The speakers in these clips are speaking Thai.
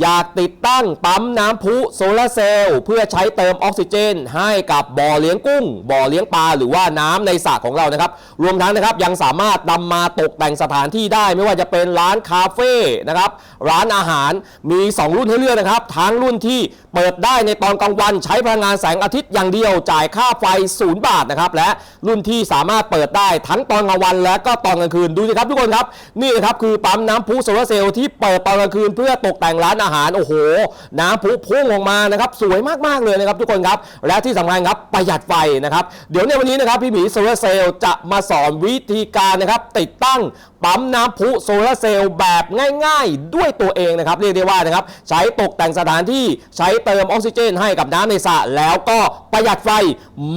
อยากติดตั้งปั๊มน้ำพุโซลาร์เซลล์เพื่อใช้เติมออกซิเจน ให้กับบ่อเลี้ยงกุ้ง บ่อเลี้ยงปลาหรือว่าน้ำในสระของเรานะครับ รวมทั้งนะครับยังสามารถนำมาตกแต่งสถานที่ได้ ไม่ว่าจะเป็นร้านคาเฟ่นะครับร้านอาหารมี 2 รุ่นให้เลือกนะครับ ทั้งรุ่นที่เปิดได้ในตอนกลางวันใช้พลังงานแสงอาทิตย์อย่างเดียวจ่ายค่าไฟ 0 บาทนะครับและรุ่นที่สามารถเปิดได้ทั้งตอนกลางวันและก็ตอนกลางคืนดูสิครับทุกคนครับนี่นะครับคือปั๊มน้ำพุโซลาร์เซลล์ที่เปิดตอนกลางคืนเพื่อตกแต่งร้านอาหารโอ้โห น้ำพุพุ่งออกมานะครับสวยมากๆเลยนะครับทุกคนครับและที่สำคัญครับประหยัดไฟนะครับเดี๋ยวในวันนี้นะครับพี่หมีโซลาร์เซลล์จะมาสอนวิธีการนะครับติดตั้งปั๊มน้ำพุโซลาเซลล์แบบง่าย ๆ ด้วยตัวเองนะครับเรียกได้ว่านะครับใช้ตกแต่งสถานที่ใช้เติมออกซิเจนให้กับน้ำในสระแล้วก็ประหยัดไฟ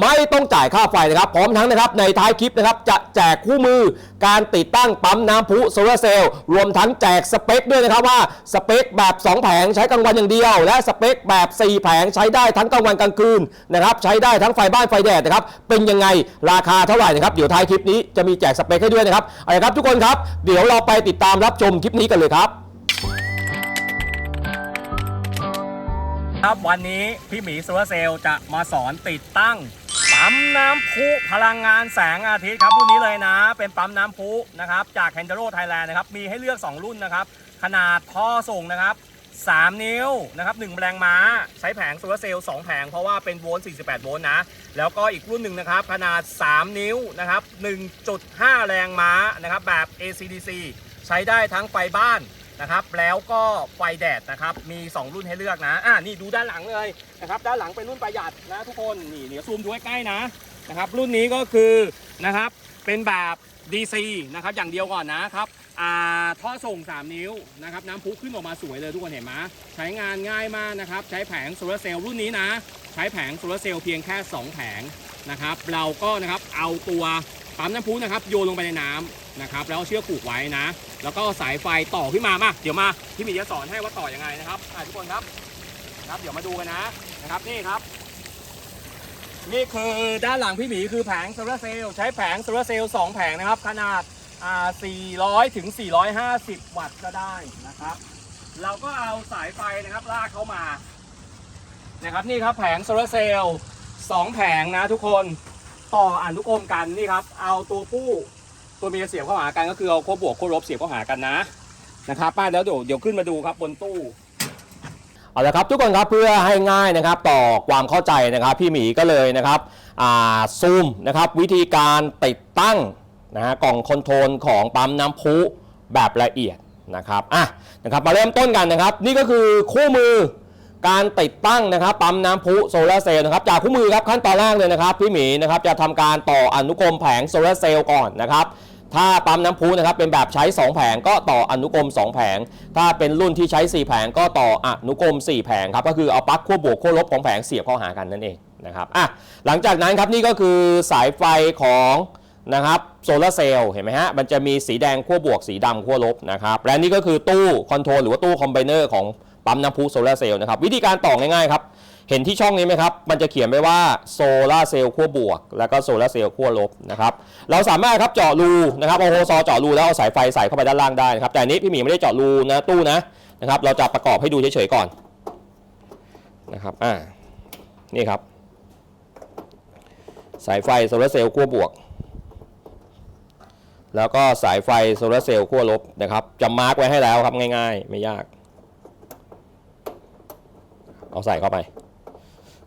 ไม่ต้องจ่ายค่าไฟนะครับ พร้อมทั้งนะครับในท้ายคลิปนะครับจะแจกคู่มือการติดตั้งปั๊มน้ำพุโซลาเซลล์รวมทั้งแจกสเปคด้วยนะครับว่าสเปคแบบ 2 แผงใช้กลางวันอย่างเดียว และสเปคแบบ 4 แผงใช้ได้ทั้งกลางวันกลางคืนนะครับใช้ได้ทั้งไฟบ้านไฟแดดนะครับเป็นยังไงราคาเท่าไหร่นะครับเดี๋ยวท้ายคลิปนี้จะมีแจกสเปคให้ด้วยนะครับเอาละครับทุกคนครับเดี๋ยวเราไปติดตามรับชมคลิปนี้กันเลยครับ ครับวันนี้พี่หมีโซลาร์เซลล์จะมาสอนติดตั้ง ปั๊มน้ำพุพลังงานแสงอาทิตย์ครับรุ่นนี้เลยนะ เป็นปั๊มน้ำพุนะครับจาก h e n d e r o Thailand นะครับมีให้เลือก 2 รุ่นนะครับ ขนาดท่อส่งนะครับ 3 นิ้วนะครับ1แรงม้าใช้แผงโซลาร์เซลล์2แผงเพราะว่าเป็นโวลต์48 โวลต์นะ แล้วก็อีกรุ่นหนึ่งนะครับ ขนาด 3 นิ้วนะครับ 1.5 แรงม้านะครับแบบ ACDC ใช้ได้ทั้งไฟบ้านนะครับแล้วก็ไฟแดดนะครับมี 2 รุ่นให้เลือกนะอ่านี่ดูด้านหลังเลยนะครับด้านหลังเป็นรุ่นประหยัดนะทุกคนนี่เดี๋ยวซูมดูใใกล้ๆนะ นะครับรุ่นนี้ก็คือนะครับเป็นแบบ DC นะครับอย่างเดียวก่อนนะครับอ่าท่อส่ง 3 นิ้วนะครับน้ำพุขึ้นออกมาสวยเลยทุกคนเห็นไหมใช้งานง่ายมากนะครับใช้แผงโซลาร์เซลล์รุ่นนี้นะ ใช้แผงโซลาร์เซลล์เพียงแค่ 2 แผงนะครับเราก็นะครับเอาตัวปั๊มน้ำพุนะครับโยนลงไปในน้ำนะครับแล้วเชือกผูกไว้นะ แล้วก็สายไฟต่อขึ้นมามาเดี๋ยวมาพี่มีจะสอนให้ว่าต่อยังไงนะครับทุกคนครับครับ เดี๋ยวมาดูกันนะนะครับนี่ครับ นี่คือด้านหลังพี่หมีคือแผงโซลาร์เซลล์ใช้แผงโซลาร์เซลล์สองแผงนะครับ ขนาดอ่า400 ถึง 450 วัตต์ก็ได้นะครับ เราก็เอาสายไฟนะครับลากเข้ามานะครับนี่ครับแผงโซลาร์เซลล์สองแผงนะทุกคนต่ออนุกรมกันนี่ครับ เอาตัวผู้ตัวเมียเสียบเข้าหากันก็คือเอาขั้วบวกขั้วลบเสียบเข้าหากันนะนะครับป้าแล้วเดี๋ยวเดี๋ยวขึ้นมาดูครับบนตู้ เอาละครับทุกคนครับเพื่อให้ง่ายนะครับต่อความเข้าใจนะครับ พี่หมีก็เลยนะครับซูมนะครับวิธีการติดตั้งนะฮะกล่องคอนโทรลของปั๊มน้ำพุแบบละเอียดนะครับอะนะครับมาเริ่มต้นกันนะครับ นี่ก็คือคู่มือการติดตั้งนะครับปั๊มน้ำพุโซลาร์เซลล์นะครับจากคู่มือครับขั้นตอนแรกเลยนะครับพี่หมีนะครับจะทำการต่ออนุกรมแผงโซลาร์เซลล์ก่อนนะครับ ถ้าปั๊มน้ำพุนะครับเป็นแบบใช้ 2 แผงก็ต่ออนุกรม 2 แผง ถ้าเป็นรุ่นที่ใช้ 4 แผงก็ต่ออนุกรม 4 แผงครับก็คือเอาปลั๊กขั้วบวกขั้วลบของแผงเสียบเข้าหากันนั่นเองนะครับอะหลังจากนั้นครับนี่ก็คือสายไฟของนะครับโซลาร์เซลล์เห็นไหมฮะมันจะมีสีแดงขั้วบวกสีดำขั้วลบนะครับและนี่ก็คือตู้คอนโทรลหรือว่าตู้คอมไบเนอร์ของปั๊มน้ำพุโซลาร์เซลล์นะครับวิธีการต่อง่ายๆครับ เห็นที่ช่องนี้ไหมครับ มันจะเขียนไว้ว่าโซลาร์เซลล์ขั้วบวก แล้วก็โซลาร์เซลล์ขั้วลบนะครับ เราสามารถครับเจาะรูนะครับเอาโฮซอเจาะรูแล้วเอาสายไฟใส่เข้าไปด้านล่างได้นะครับ แต่นนี้พี่หมีไม่ได้เจาะรูนะตู้นะนะครับ เราจะประกอบให้ดูเฉยๆก่อนนะครับ อ่า นี่ครับ สายไฟโซลาร์เซลล์ขั้วบวก แล้วก็สายไฟโซลาร์เซลล์ขั้วลบนะครับ จะมาร์กไว้ให้แล้วครับง่าย ๆ ไม่ยาก เอาใส่เข้าไป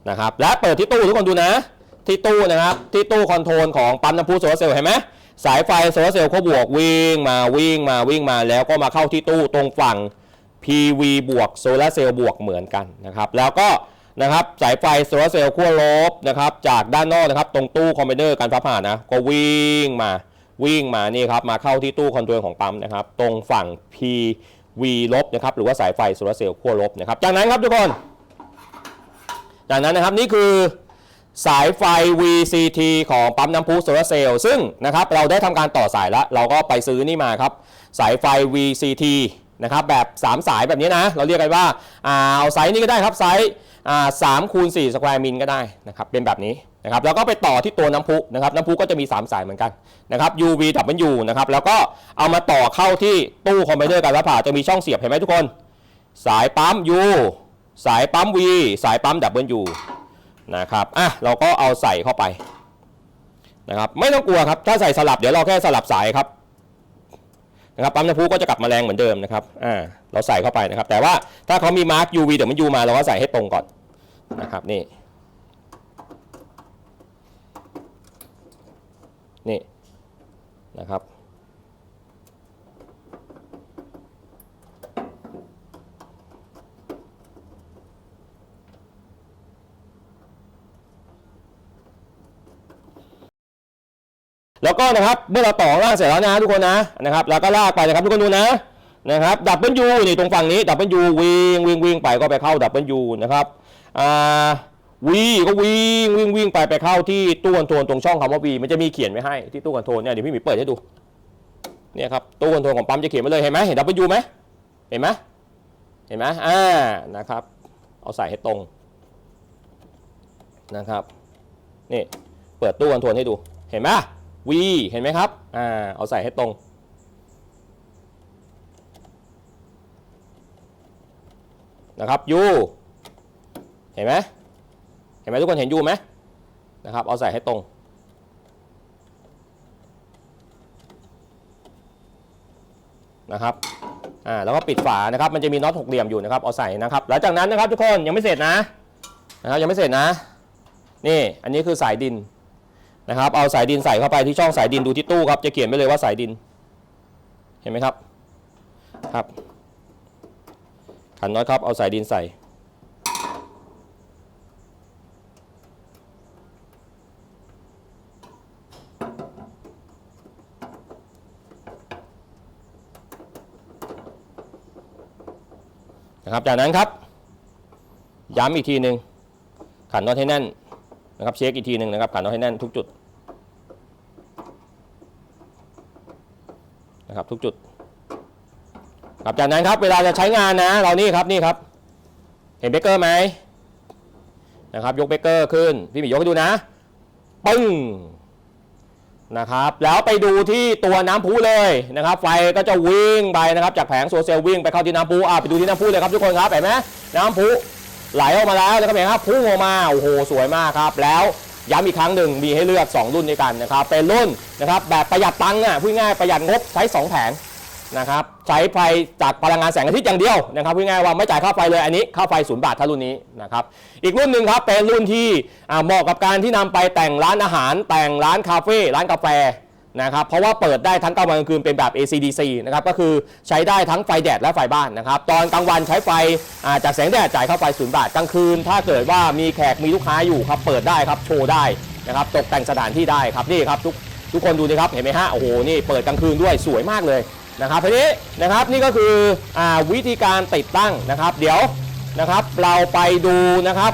นะครับและเปิดที่ตู้ทุกคนดูนะ ที่ตู้นะครับที่ตู้คอนโทรลของปั๊มน้ำพุโซลาร์เซลล์เห็นไหมสายไฟโซลาร์เซลล์เขาบวกวิ่งมาวิ่งมาวิ่งมาแล้วก็มาเข้าที่ตู้ตรงฝั่ง PV บวกโซลาร์เซลล์บวกเหมือนกันนะครับแล้วก็นะครับสายไฟโซลาร์เซลล์ขั้วลบนะครับจากด้านนอกนะครับตรงตู้คอมบิเนอร์การฟ้าผ่านะก็วิ่งมาวิ่งมานี่ครับมาเข้าที่ตู้คอนโทรลของปั๊มนะครับตรงฝั่ง PV ลบนะครับหรือว่าสายไฟโซลาร์เซลล์ขั้วลบนะครับจากนั้นครับทุกคน จากนั้นนะครับนี่คือสายไฟ VCT ของปั๊มน้ำพุโซลาร์เซลล์ซึ่งนะครับเราได้ทำการต่อสายแล้ว เราก็ไปซื้อนี่มาครับ สายไฟ VCT นะครับแบบ 3 สายแบบนี้นะ เราเรียกกันว่าเอาไซส์นี้ก็ได้ครับไซส์สามคูณ4สแควร์มิลก็ได้นะครับเป็นแบบนี้นะครับแล้วก็ไปต่อที่ตัวน้ำพุนะครับน้ำพุก็จะมี 3 สายเหมือนกันนะครับ UV W นะครับแล้วก็เอามาต่อเข้าที่ตู้คอมไบเนอร์การรับผ่าจะมีช่องเสียบเห็นไหมทุกคน สายปั๊ม U สายปั๊ม V สายปั๊ม W นะครับอะเราก็เอาใส่เข้าไปนะครับไม่ต้องกลัวครับถ้าใส่สลับเดี๋ยวเราแค่สลับสายครับนะครับปั๊มน้ำพุก็จะกลับมาแรงเหมือนเดิมนะครับอ่าเราใส่เข้าไปนะครับ แต่ว่าถ้าเขามีมาร์ก UV เดี๋ยวมัน U มาเราก็ใส่ให้ตรงก่อนนะครับนี่นี่นะครับ แล้วก็นะครับเมื่อเราต่อล่างเสร็จแล้วนะทุกคนนะนะครับแล้วก็ลากไปนะครับทุกคนดูนะนะครับดับเบิลยูนี่ตรงฝั่งนี้ดับเบิลยูวิ่งวิ่งวิ่งไปก็ไปเข้าดับเบิลยูนะครับอ่าวีก็วิ่งวิ่งวิ่งไปไปเข้าที่ตู้คอนโทรลตรงช่องคำว่าวีมันจะมีเขียนไว้ให้ที่ตู้คอนโทรลเนี่ยเดี๋ยวพี่หมีเปิดให้ดูเนี่ยครับตู้คอนโทรลของปั๊มจะเขียนไว้เลยเห็นไหมเห็นดับเบิลยูไหมเห็นไหมเห็นไหมอ่านะครับเอาใส่ให้ตรงนะครับนี่เปิดตู้คอนโทรลให้ดูเห็นไหม V เห็นไหมครับ อ่า เอาใส่ให้ตรง นะครับ U เห็นไหมเห็นไหมทุกคนเห็น U ไหมนะครับ เอาใส่ให้ตรง นะครับ อ่า แล้วก็ปิดฝานะครับ มันจะมีน็อตหกเหลี่ยมอยู่นะครับ เอาใส่นะครับ หลังจากนั้นนะครับทุกคนยังไม่เสร็จนะ นะครับ ยังไม่เสร็จนะ นี่ อันนี้คือสายดิน นะครับ เอาสายดินใส่เข้าไปที่ช่องสายดินดูที่ตู้ครับ จะเขียนไว้เลยว่าสายดิน เห็นไหมครับ ครับ ขันน็อตครับ เอาสายดินใส่ นะครับ จากนั้นครับ ย้ำอีกทีหนึ่งขันน็อตให้แน่น นะครับเช็คอีกทีหนึ่งนะครับขันน็อตให้แน่นทุกจุดนะครับทุกจุดครับจากนั้นครับเวลาจะใช้งานนะ เรานี่ครับนี่ครับ เห็นเบเกอร์ไหมนะครับ ยกเบเกอร์ขึ้นพี่หมียกให้ดูนะปึ้งนะครับ แล้วไปดูที่ตัวน้ำพุเลยนะครับ ไฟก็จะวิ่งไปนะครับ จากแผงโซลเซลวิ่งไปเข้าที่น้ำพุอ่าไปดูที่น้ำพุเลยครับทุกคนครับเห็นไหมน้ำพุ ไหลออกมาแล้วนะครับเห็นครับพุ่งออกมาโอ้โหสวยมากครับ แล้วย้ำอีกครั้งหนึ่งมีให้เลือก 2 รุ่นด้วยกันนะครับ เป็นรุ่นนะครับแบบประหยัดตังค์อะพูดง่ายประหยัดงบใช้ 2 แผงนะครับใช้ไฟจากพลังงานแสงอาทิตย์อย่างเดียวนะครับพูดง่ายว่าไม่จ่ายค่าไฟเลยอันนี้ค่าไฟศูนย์บาทถ้ารุ่นนี้นะครับอีกรุ่นหนึ่งครับเป็นรุ่นที่เหมาะกับการที่นำไปแต่งร้านอาหาร แต่งร้านคาเฟ่ร้านกาแฟ นะครับเพราะว่าเปิดได้ทั้งกลางวันกลางคืนเป็นแบบ ACDC นะครับก็คือใช้ได้ทั้งไฟแดดและไฟบ้านนะครับตอนกลางวันใช้ไฟอ่าจากแสงแดดจ่ายเข้าไฟศูนย์บาทกลางคืน ถ้าเกิดว่ามีแขกมีลูกค้าอยู่ครับเปิดได้ครับโชว์ได้นะครับตกแต่งสถานที่ได้ครับนี่ครับทุกทุกคนดูนะครับเห็นไหมฮะโอ้โหนี่เปิดกลางคืนด้วยสวยมากเลยนะครับทีนี้นะครับนี่ก็คืออวิธีการติดตั้งนะครับ เดี๋ยว นะครับ เราไปดูนะครับ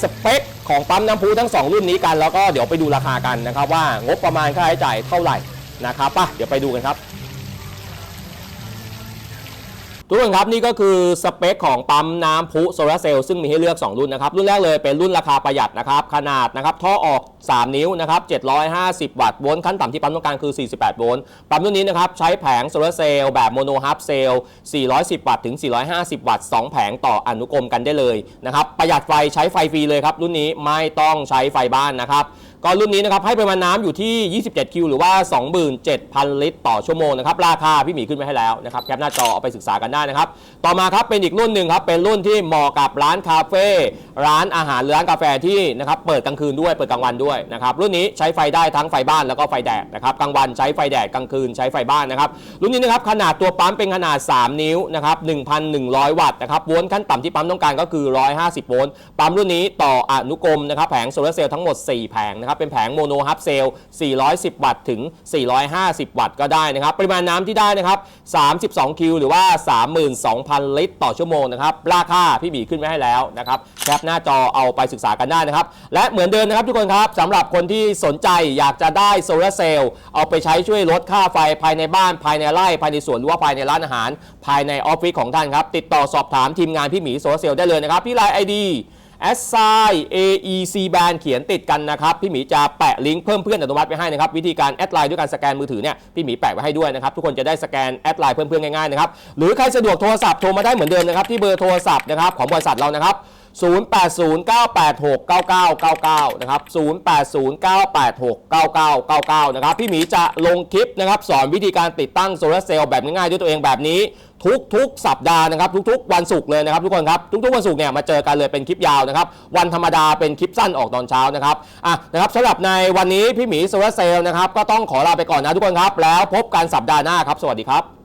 สเปคของปั๊มน้ำพุทั้ง 2 รุ่นนี้กัน แล้วก็เดี๋ยวไปดูราคากันนะครับว่างบประมาณค่าใช้จ่ายเท่าไหร่นะครับป่ะเดี๋ยวไปดูกันครับ ทุกคนครับนี่ก็คือสเปคของปั๊มน้ำพุโซลาร์เซลล์ซึ่งมีให้เลือก 2 รุ่นนะครับ รุ่นแรกเลยเป็นรุ่นราคาประหยัดนะครับ ขนาดนะครับ ท่อออก 3 นิ้วนะครับ 750 วัตต์โวลต์ขั้นต่ำที่ปั๊มต้องการคือ 48 โวลต์ปั๊มรุ่นนี้นะครับ ใช้แผงโซลาร์เซลล์แบบโมโนฮับเซลล์410 วัตต์ถึง 450 วัตต์ 2 แผงต่ออนุกรมกันได้เลยนะครับประหยัดไฟใช้ไฟฟรีเลยครับรุ่นนี้ไม่ต้องใช้ไฟบ้านนะครับ ก็รุ่นนี้นะครับให้ปริมาณน้ำอยู่ที่ 27 คิว หรือว่า 27,000 ลิตร ต่อชั่วโมงนะครับ ราคาพี่หมีขึ้นไว้ให้แล้วนะครับ แคปหน้าจอเอาไปศึกษากันได้นะครับ ต่อมาครับเป็นอีกรุ่นหนึ่งครับ เป็นรุ่นที่เหมาะกับร้านคาเฟ่ ร้านอาหารหรือร้านกาแฟที่นะครับเปิดกลางคืนด้วย เปิดกลางวันด้วยนะครับ รุ่นนี้ใช้ไฟได้ทั้งไฟบ้านแล้วก็ไฟแดดนะครับ กลางวันใช้ไฟแดด กลางคืนใช้ไฟบ้านนะครับ รุ่นนี้นะครับขนาดตัวปั๊มเป็นขนาด 3 นิ้วนะครับ 1,100 วัตต์นะครับ โวลต์ขั้นต่ำที่ปั๊มต้องการก็คือ 150 โวลต์ ปั๊มรุ่นนี้ต่ออนุกรมนะครับ แผงโซลาร์เซลล์ทั้งหมด 4 แผงนะครับเป็นแผงโมโนฮับเซลล์410 วัตต์ถึง 450 วัตต์ก็ได้นะครับ ปริมาณน้ำที่ได้นะครับ 32 คิว หรือว่า 32,000 ลิตรต่อชั่วโมงนะครับ ราคาพี่บีขึ้นไว้ให้แล้วนะครับ แคปหน้าจอเอาไปศึกษากันได้นะครับ และเหมือนเดิมนะครับทุกคนครับสำหรับคนที่สนใจอยากจะได้โซลาร์เซลล์เอาไปใช้ช่วยลดค่าไฟภายในบ้านภายในไร่ภายในสวนหรือว่าภายในร้านอาหาร ภายในออฟฟิศของท่านครับ ติดต่อสอบถามทีมงานพี่หมีโซลาร์เซลล์ได้เลยนะครับที่ไลน์ไอดี a s s i AEC band เขียนติดกันนะครับ พี่หมีจะแปะลิงก์เพิ่มเพื่อนอนุมัติไปให้นะครับ วิธีการแอดไลน์ด้วยการสแกนมือถือเนี่ยพี่หมีแปะไว้ให้ด้วยนะครับ ทุกคนจะได้สแกนแอดไลน์เพิ่มเพื่อนง่ายๆนะครับ หรือใครสะดวกโทรศัพท์โทรมาได้เหมือนเดิมนะครับที่เบอร์โทรศัพท์นะครับของบริษัทเรานะครับ 0809869999 นะครับ 0809869999 นะครับ พี่หมีจะลงคลิปนะครับ สอนวิธีการติดตั้งโซลาร์เซลล์แบบง่ายๆด้วยตัวเองแบบนี้ ทุกๆ สัปดาห์นะครับ ทุกๆ วันศุกร์เลยนะครับทุกคนครับ ทุกๆ วันศุกร์เนี่ยมาเจอกันเลยเป็นคลิปยาวนะครับ วันธรรมดาเป็นคลิปสั้นออกตอนเช้านะครับอะนะครับสำหรับในวันนี้พี่หมีโซลาร์เซลล์นะครับก็ต้องขอลาไปก่อนนะทุกคนครับแล้วพบกันสัปดาห์หน้าครับ สวัสดีครับ